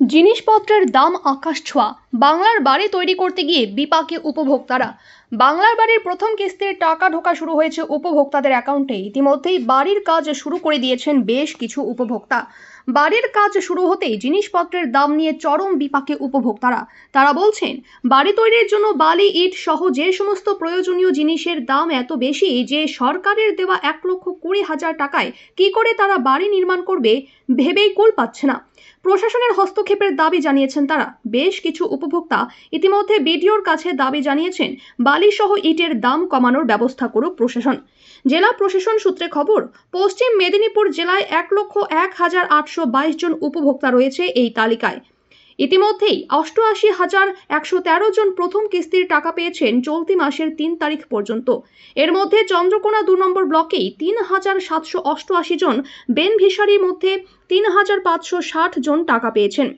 জিনিসপত্রের দাম আকাশ ছোঁয়া। বাংলার বাড়ি তৈরি করতে গিয়ে বিপাকে উপভোক্তারা। বাংলার বাড়ির প্রথম কিস্তির টাকা ঢোকা শুরু হয়েছে উপভোক্তাদের অ্যাকাউন্টে। ইতিমধ্যেই বাড়ির কাজ শুরু করে দিয়েছেন বেশ কিছু উপভোক্তা। বাড়ির কাজ শুরু হতেই জিনিসপত্রের দাম নিয়ে চরম বিপাকে উপভোক্তারা। তারা বলছেন, বাড়ি তৈরির জন্য বালি, ইট সহ যে সমস্ত প্রয়োজনীয় জিনিসের দাম এত বেশি যে সরকারের দেওয়া এক লক্ষ কুড়ি হাজার টাকায় কি করে তারা বাড়ি নির্মাণ করবে ভেবেই কুল পাচ্ছে না। প্রশাসনের হস্তক্ষেপের দাবি জানিয়েছেন তারা। বেশ কিছু উপভোক্তা ইতিমধ্যে বিডিওর কাছে দাবি জানিয়েছেন বালিসহ ইটের দাম কমানোর ব্যবস্থা করুক প্রশাসন। জেলা প্রশাসন সূত্রে খবর, পশ্চিম মেদিনীপুর জেলায় এক লক্ষ এক হাজার আটশো বাইশ জন উপভোক্তা রয়েছে এই তালিকায়। ইতিমধ্যেই অষ্টআশি হাজার একশো তেরো জন প্রথম কিস্তির টাকা পেয়েছেন চলতি মাসের তিন তারিখ পর্যন্ত। এর মধ্যে চন্দ্রকোনা দু নম্বর ব্লকেই তিন হাজার সাতশো অষ্টআশি জন, বেনভিসারির মধ্যে তিন হাজার পাঁচশো ষাট জন টাকা পেয়েছেন।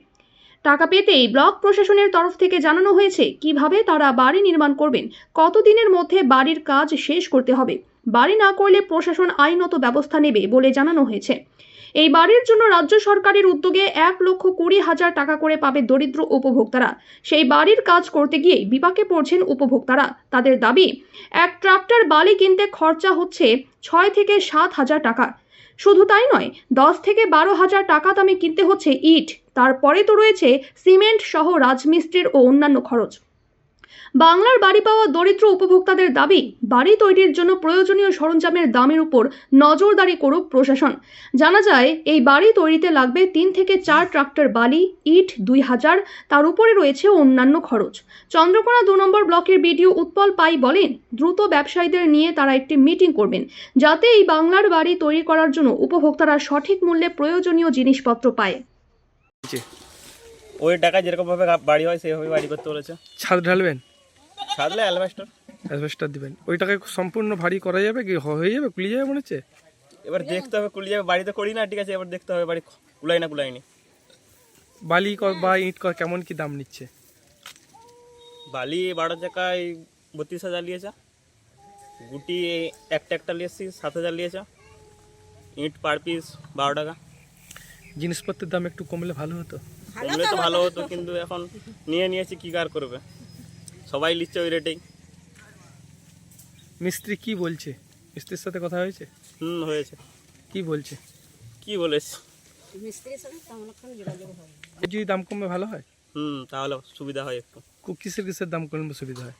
টাকা পেতেই ব্লক প্রশাসনের তরফ থেকে জানানো হয়েছে কীভাবে তারা বাড়ি নির্মাণ করবেন, কতদিনের মধ্যে বাড়ির কাজ শেষ করতে হবে, বাড়ি না করলে প্রশাসন আইনত ব্যবস্থা নেবে বলে জানানো হয়েছে। এই বাড়ির জন্য রাজ্য সরকারের উদ্যোগে এক লক্ষ কুড়ি হাজার টাকা করে পাবে দরিদ্র উপভোক্তারা। সেই বাড়ির কাজ করতে গিয়ে বিপাকে পড়ছেন উপভোক্তারা। তাদের দাবি, এক ট্রাক্টর বালি কিনতে খরচা হচ্ছে ছয় থেকে সাত হাজার টাকা। শুধু তাই নয়, দশ থেকে বারো হাজার টাকা দামে কিনতে হচ্ছে ইট। তারপরে তো রয়েছে সিমেন্ট সহ রাজমিস্ত্রির ও অন্যান্য খরচ। বাংলার বাড়ি পাওয়া দরিদ্র উপভোক্তাদের দাবি, বাড়ি তৈরির জন্য প্রয়োজনীয় সরঞ্জামের দামের উপর নজরদারি করুক প্রশাসন। জানা যায়, এই বাড়ি তৈরিতে লাগবে তিন থেকে চার ট্রাক্টর বালি, ইট দুই হাজার, তার উপরে রয়েছে অন্যান্য খরচ। চন্দ্রকোনা দু নম্বর ব্লকের বিডিও উৎপল পাই বলেন, দ্রুত ব্যবসায়ীদের নিয়ে তারা একটি মিটিং করবেন, যাতে এই বাংলার বাড়ি তৈরি করার জন্য উপভোক্তারা সঠিক মূল্যে প্রয়োজনীয় জিনিসপত্র পায়। ওই টাকা যেরকম ভাবে বাড়ি হয় সেইভাবে বাড়ি করতে বলেছে। ছাদ ঢালবেন? সারলে অ্যালবাস্টার। অ্যাসবেস্টার দিবেন। ওই টাকায় সম্পূর্ণ ভারী করা যাবে কি? হয়ে যাবে? কুলি যাবে মনে হচ্ছে? এবার দেখতে হবে কুলি যাবে। বাড়িতে করি না ঠিক আছে এবার দেখতে হবে বাড়ি কুলাই না কুলাইনি বালি বা ইট কেমন কি দাম নিচ্ছে? বালি বারো টাকায় বত্রিশ হাজার নিয়েছে গুটি একটা একটা নিয়েছি সাত হাজার নিয়েছে ইট পার পিস বারো টাকা। জিনিসপত্রের দাম একটু কমলে ভালো হতো। কমলে তো ভালো হতো কিন্তু এখন নিয়ে নিয়েছি কি কার করবে? সবাই নিচ্ছে ওই রেটেই মিস্ত্রি কি বলছে? মিস্ত্রির সাথে কথা হয়েছে? হুম হয়েছে। কি বলছে? কি বলেছ? যদি দাম কমবে ভালো হয়? হুম তাহলে সুবিধা হয় একটু। কিসের কিসের দাম কমবে সুবিধা হয়?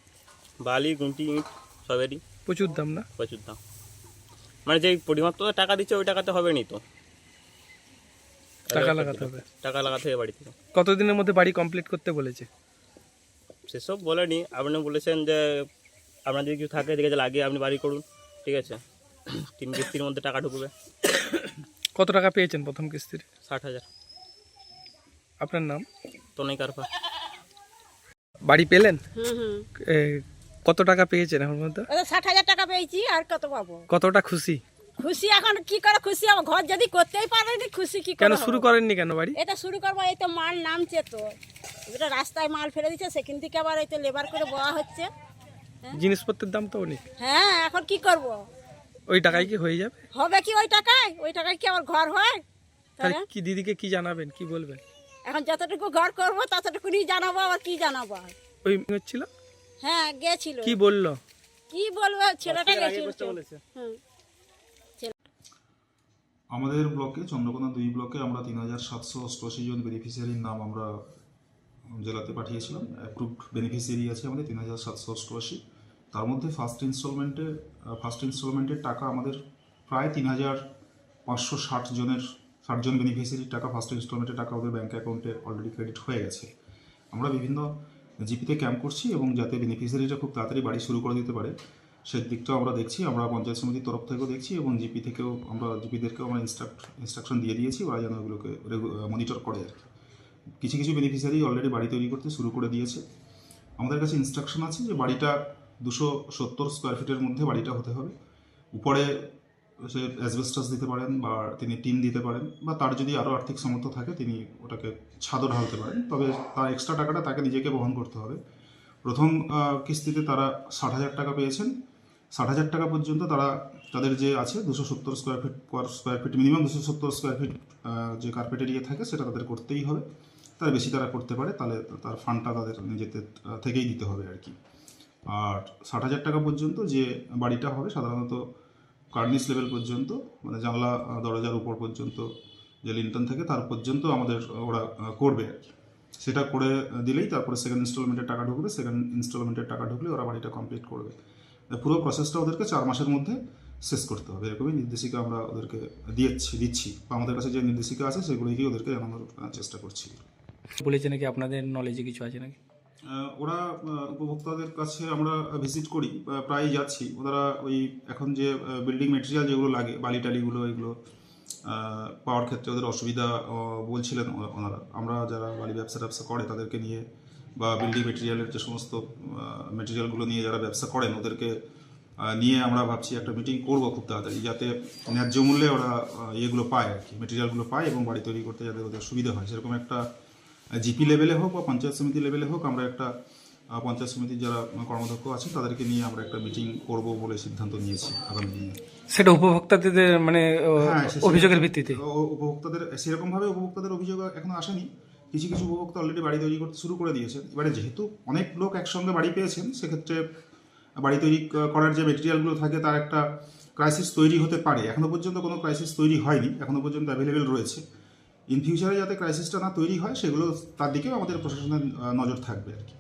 বালি গুঁটি ইট সবেরই। প্রচুর দাম না? প্রচুর দাম। মানে যেই পরিমাণ তো টাকা দিচ্ছে ওই টাকাতে হবে নি তো। টাকা লাগাতে হবে। টাকা লাগাতে হবে বাড়ি থেকে কতদিনের মধ্যে বাড়ি কমপ্লিট করতে বলেছে? সেসব বলেনি। আপনি বলেছেন যে আপনার যদি কিছু থাকে ঠিক আছে লাগিয়ে আপনি বাড়ি করুন ঠিক আছে? তিন কিস্তির মধ্যে টাকা ঢুকবে। কত টাকা পেয়েছেন প্রথম কিস্তির? ষাট হাজার। আপনার নাম? তো নেই কারফা। বাড়ি পেলেন? হুম হুম। কত টাকা পেয়েছেন এখন পর্যন্ত? ষাট হাজার টাকা পেয়েছি আর কত পাবো? কতটা খুশি? খুশি এখন কি করে খুশি? আমার ঘর যদি করতেই পারেনি খুশি কি কেন শুরু করেননি কেন বাড়ি? এটা শুরু করব এই তো মাল নামছে তো। এটা রাস্তায় মাল ফেলে দিচ্ছে সেখান থেকে আবার এই তো লেবার করে বয়া হচ্ছে। জিনিসপত্রের দাম তো অনেক। হ্যাঁ এখন কি করব? ওই টাকায় কি হয়ে যাবে? হবে কি ওই টাকায়? ওই টাকায় কি আমার ঘর হয়? তাহলে তাহলে কি দিদিকে কি জানাবেন কি বলবেন? এখন যতটুকু ঘর করব ততটুকুনি জানাব আবার কি জানাব? ওই হচ্ছিল হ্যাঁ গেছিল। কি বলল? কি বলব? ছেলেটা গেছিল হুম। আমাদের ব্লকে, চন্দ্রকোনা দুই ব্লকে আমরা তিন হাজার সাতশো অষ্টআশি জন বেনিফিশিয়ারির নাম আমরা জেলাতে পাঠিয়েছিলাম। অ্যাপ্রুভড বেনিফিশিয়ারি আছে আমাদের তিন হাজার সাতশো অষ্টআশি। তার মধ্যে ফার্স্ট ইনস্টলমেন্টে ফার্স্ট ইনস্টলমেন্টের টাকা আমাদের প্রায় তিন হাজার পাঁচশো ষাট জনের, ষাট জন বেনিফিশিয়ারির টাকা ফার্স্ট ইনস্টলমেন্টের টাকা ওদের ব্যাঙ্ক অ্যাকাউন্টে অলরেডি ক্রেডিট হয়ে গেছে। আমরা বিভিন্ন জিপিতে ক্যাম্প করছি এবং যাতে বেনিফিশিয়ারিরা খুব তাড়াতাড়ি বাড়ি শুরু করে দিতে পারে। সে দিকটাও আমরা দেখছি, আমরা পঞ্চায়েত সমিতির তরফ থেকেও দেখছি এবং জিপি থেকেও আমরা, জিপিদেরকেও আমরা ইনস্ট্রাক্ট ইনস্ট্রাকশন দিয়ে দিয়েছি, ওরা যেন ওগুলোকে মনিটর করে আর কি। কিছু কিছু বেনিফিশিয়ারি অলরেডি বাড়ি তৈরি করতে শুরু করে দিয়েছে। আমাদের কাছে ইনস্ট্রাকশন আছে যে বাড়িটা দুশো সত্তর স্কোয়ার ফিটের মধ্যে বাড়িটা হতে হবে। উপরে সে অ্যাসবেস্টাস দিতে পারেন বা তিনি টিন দিতে পারেন বা তার যদি আরও আর্থিক সামর্থ্য থাকে, তিনি ওটাকে ছাদও ঢালতে পারেন। তবে তার এক্সট্রা টাকাটা তাকে নিজেকে বহন করতে হবে। প্রথম কিস্তিতে তারা ষাট হাজার টাকা পেয়েছেন। ষাট হাজার টাকা পর্যন্ত তারা, তাদের যে আছে, দুশো সত্তর square feet per square feet minimum দুশো সত্তর স্কোয়ার ফিট যে কার্পেট এরিয়া থাকে সেটা তাদের করতেই হবে। তার বেশি তারা করতে পারে, তাহলে তার ফান্ডটা তাদের নিজেদের থেকেই দিতে হবে আর কি। আর ষাট হাজার টাকা পর্যন্ত যে বাড়িটা হবে, সাধারণত কার্নিস লেভেল পর্যন্ত মানে জানলা দরজার উপর পর্যন্ত যে লিন্টন থাকে, তার পর্যন্ত আমাদের ওরা করবে আর কি। সেটা করে দিলেই তারপরে সেকেন্ড ইনস্টলমেন্টের টাকা ঢুকবে সেকেন্ড ইনস্টলমেন্টের টাকা ঢুকলে ওরা বাড়িটা কমপ্লিট করবে। পুরো প্রসেসটা ওদেরকে চার মাসের মধ্যে শেষ করতে হবে। এরকমই নির্দেশিকা আমরা ওদেরকে দিয়েছি দিচ্ছি। বা আমাদের কাছে যে নির্দেশিকা আছে সেগুলোকেই ওদেরকে জানানোর চেষ্টা করছি। বলেছে নাকি আপনাদের নলেজে কিছু আছে নাকি? ওরা উপভোক্তাদের কাছে আমরা ভিজিট করি বা প্রায়ই যাচ্ছি। ওরা ওই এখন যে বিল্ডিং মেটেরিয়াল যেগুলো লাগে বালি টালিগুলো এগুলো পাওয়ার ক্ষেত্রে ওদের অসুবিধা বলছিলেন ওনারা। আমরা যারা বালি ব্যবসা ব্যবসা করে তাদেরকে নিয়ে বা বিল্ডিং মেটেরিয়ালের যে সমস্ত মেটেরিয়ালগুলো নিয়ে যারা ব্যবসা করেন ওদেরকে নিয়ে আমরা ভাবছি একটা মিটিং করব খুব তাড়াতাড়ি যাতে ন্যায্য মূল্যে ওরা ইয়েগুলো পায় আর কি মেটেরিয়ালগুলো পায় এবং বাড়ি তৈরি করতে যাতে ওদের সুবিধা হয়। সেরকম একটা জিপি লেভেলে হোক বা পঞ্চায়েত সমিতি লেভেলে হোক আমরা একটা পঞ্চায়েত সমিতির যারা কর্মদক্ষ আছেন তাদেরকে নিয়ে আমরা একটা মিটিং করব বলে সিদ্ধান্ত নিয়েছি আগামী দিনে। সেটা উপভোক্তাদের মানে হ্যাঁ, অভিযোগের ভিত্তিতে? উপভোক্তাদের সেরকমভাবে উপভোক্তাদের অভিযোগ এখনও আসেনি কিছু কিছু উপভোক্তা অলরেডি বাড়ি তৈরি করতে শুরু করে দিয়েছেন। এবারে যেহেতু অনেক লোক একসঙ্গে বাড়ি পেয়েছেন, সেক্ষেত্রে বাড়ি তৈরি করার যে মেটেরিয়ালগুলো থাকে তার একটা ক্রাইসিস তৈরি হতে পারে। এখনও পর্যন্ত কোনো ক্রাইসিস তৈরি হয়নি এখনও পর্যন্ত অ্যাভেলেবেল রয়েছে। ইন ফিউচারে যাতে ক্রাইসিসটা না তৈরি হয়, সেগুলো তার দিকেও আমাদের প্রশাসনের নজর থাকবে আর কি।